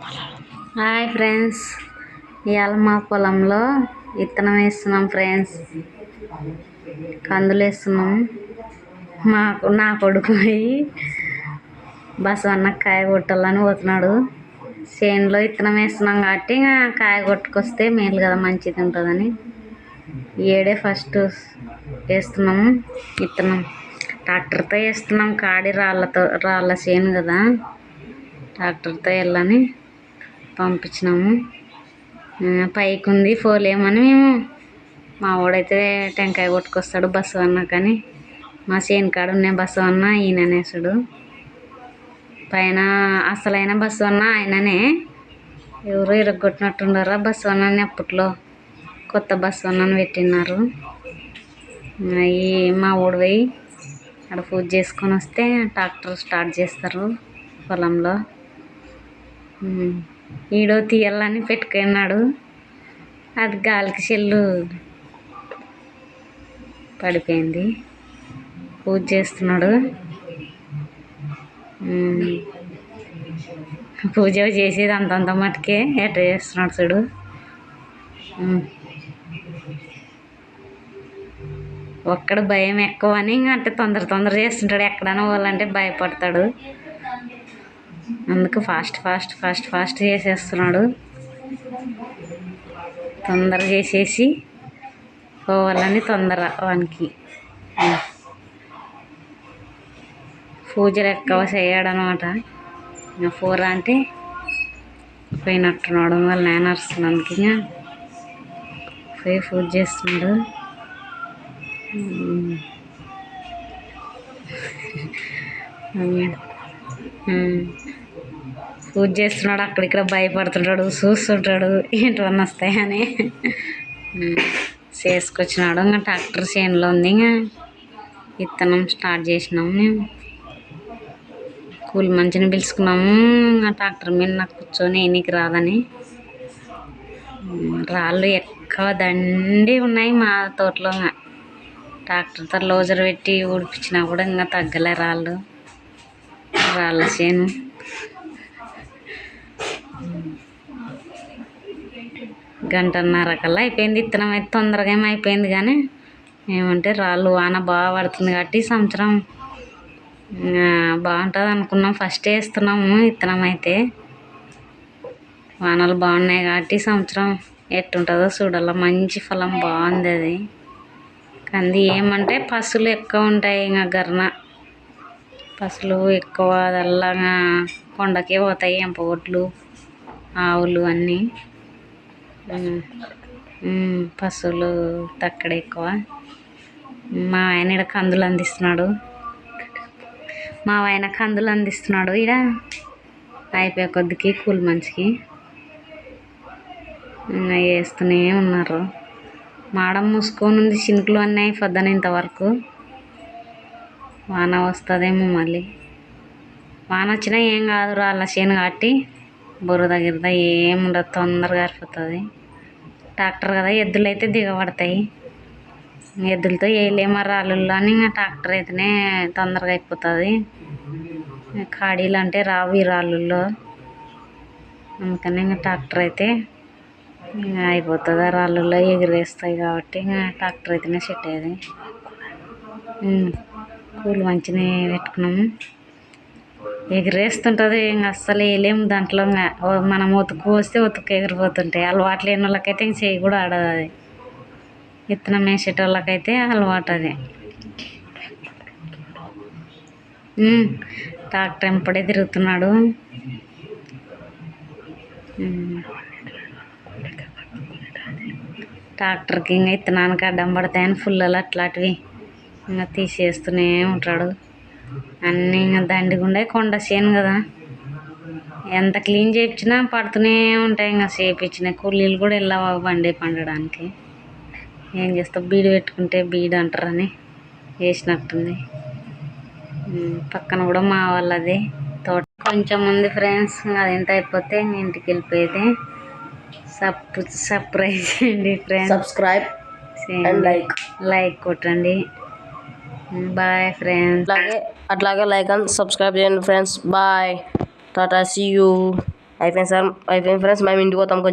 Hi friends ఇవాళ మా పొలంలో విత్తనం వేస్తున్నాం ఫ్రెండ్స్. కందులు వేస్తున్నాం. మా నా కొడుకు పోయి బసవన్న కాయ కొట్టాలని పోతున్నాడు. చేనులో విత్తనం వేస్తున్నాం కాబట్టి ఇంకా కాయ కొట్టుకొస్తే మేలు కదా మంచిది ఉంటుందని. ఏడే ఫస్ట్ వేస్తున్నాము విత్తనం ట్రాక్టర్తో వేస్తున్నాం కాడి రాళ్ళతో రాళ్ళ చేను కదా. ట్రాక్టర్తో వెళ్ళని పంపించినాము. పైకి ఉంది పోలేమని మేము మా వాడైతే టెంకాయ కొట్టుకొస్తాడు బస్సు అన్న కానీ మా చేను కాడ ఉన్న బస్సు అన్న ఈయన అనేసుడు పైన అసలైన బస్సు అన్న ఆయననే. ఎవరు ఇరగొట్టినట్టున్నారా బస్సు అన్నని అప్పట్లో కొత్త బస్సు అన్నని పెట్టినారు. అవి మా ఊడు పోయి అక్కడ పూజ చేసుకొని వస్తే ట్రాక్టర్ స్టార్ట్ చేస్తారు పొలంలో. ఈడో తీయాలని పెట్టుకున్నాడు. అది గాలికి చెల్లు పడిపోయింది. పూజ చేస్తున్నాడు. పూజ చేసేది అంతంత మటుకే ఎట్ట చేస్తున్నాడు చూడు. ఒక్కడ భయం ఎక్కువ అని ఇంకా అంటే తొందర తొందర చేస్తుంటాడు. ఎక్కడైనా పోవాలంటే భయపడతాడు. అందుకు ఫాస్ట్ ఫాస్ట్ ఫాస్ట్ ఫాస్ట్ చేసేస్తున్నాడు. తొందర చేసేసి పోవాలని తొందర వానికి. పూజలు ఎక్కువ చేయడనమాట. ఇంకా ఫోర్ అంటే పోయినట్టున్నాడు వాళ్ళ నేను అరుస్తున్నందుకు ఇంకా పోయి పూజ చేస్తున్నాడు. ఉమ్. పూజ చేస్తున్నాడు అక్కడిక్కడ భయపడుతుంటాడు చూస్తుంటాడు ఏంటవన్నీ వస్తాయని చేసుకొచ్చినాడు. ఇంకా ట్రాక్టర్ చేనులో ఉంది ఇంకా. విత్తనం స్టార్ట్ చేసినాము మేము. కూలి మంచిని పిలుచుకున్నాము. ఇంకా ట్రాక్టర్ మీద నాకు కూర్చొని నీకు రాదని. రాళ్ళు ఎక్కువ దండి ఉన్నాయి మా తోటలో ట్రాక్టర్తో లోజర్ పెట్టి ఊడిపించినా కూడా ఇంకా తగ్గలే రాళ్ళు. రాళ్ళ చేను. గంటన్నర కల్లా అయిపోయింది. విత్తనం అయితే తొందరగా ఏమో అయిపోయింది కానీ ఏమంటే రాళ్ళు వాన బాగా పడుతుంది కాబట్టి సంవత్సరం బాగుంటుంది అనుకున్నాం. ఫస్ట్ వేస్తున్నాము విత్తనం అయితే. వానలు బాగున్నాయి కాబట్టి సంవత్సరం ఎట్టుంటుందో చూడాల. మంచి ఫలం బాగుంది అది. కంది ఏమంటే పసులు ఎక్కువ ఉంటాయి ఇంకా గర్న పసులు ఎక్కువ అదల్లాగా కొండకే పోతాయి ఎంపగొడ్లు ఆవులు అన్నీ. పశువులు తక్కడ ఎక్కువ. మా ఆయన ఈడ కందులు అందిస్తున్నాడు. మా ఆయన కందులు అందిస్తున్నాడు. ఈడ అయిపోయే కొద్దికి కూలి మంచికి ఇంకా వేస్తూనే ఉన్నారు. మాడం మూసుకొని ఉంది చినుకులు అన్నీ అయిపోద్దాను ఇంతవరకు. వాన వస్తుందేమో మళ్ళీ. వాన వచ్చినా ఏం కాదు రాళ్ళ చేను కాబట్టి బురద గిరద ఏం ఉండదు తొందరగా అయిపోతుంది ట్రాక్టర్ కదా ఎద్దులు అయితే దిగబడతాయి. ఎద్దులతో వేయలేమో రాళ్ళల్లో అని ఇంకా ట్రాక్టర్ అయితేనే తొందరగా అయిపోతుంది. ఖాళీలు అంటే రావు ఈ రాళ్ళల్లో. అందుకని ఇంకా ట్రాక్టర్ అయితే ఇంకా అయిపోతుంది. ఆ రాళ్ళల్లో ఎగిరేస్తాయి కాబట్టి ఇంకా ట్రాక్టర్ అయితేనే సెట్ అయ్యేది. కూలి మంచిగా పెట్టుకున్నాము. ఎగిరేస్తుంటుంది ఇంకా అస్సలు వేయలేము దాంట్లో ఇంకా. మనం ఉతుకు వస్తే ఉతుకు ఎగిరిపోతుంటాయి. అలవాటు లేని వాళ్ళకైతే ఇంక చేయి కూడా ఆడదు అది. విత్తనం వేసేటోళ్ళకైతే అలవాటు అది. ట్రాక్టర్ ఎంపడే తిరుగుతున్నాడు. ట్రాక్టర్కి ఇంకా విత్తనానికి అడ్డం పడతాయని ఫుల్లలు అట్లాంటివి ఇంకా తీసేస్తూనే ఉంటాడు. అన్నీ ఇంకా దండిగుండే కొండ చేను కదా. ఎంత క్లీన్ చేయించినా పడుతూనే ఉంటాయి ఇంకా చేయించిన కూలీలు కూడా వెళ్ళవా బండి పండడానికి. ఏం చేస్తావు? బీడు పెట్టుకుంటే బీడు అంటారని వేసినట్టుంది. పక్కన కూడా మా వాళ్ళది. తోట కొంచెం ఉంది ఫ్రెండ్స్. అది ఎంత అయిపోతే ఇంటికి వెళ్ళిపోయేది. సప్ సర్ప్రైజ్ చేయండి ఫ్రెండ్స్. Subscribe like. లైక్ కొట్టండి. బాయ్ ఫ్రెండ్స్ అట్లాగే అట్లాగే లైక్ అండ్ సబ్స్క్రైబ్ చేయండి friends bye tata see you అయిపోయింది సార్ అయిపోయింది ఫ్రెండ్స్ మేము ఇంటికి పోతాం కొంచెం.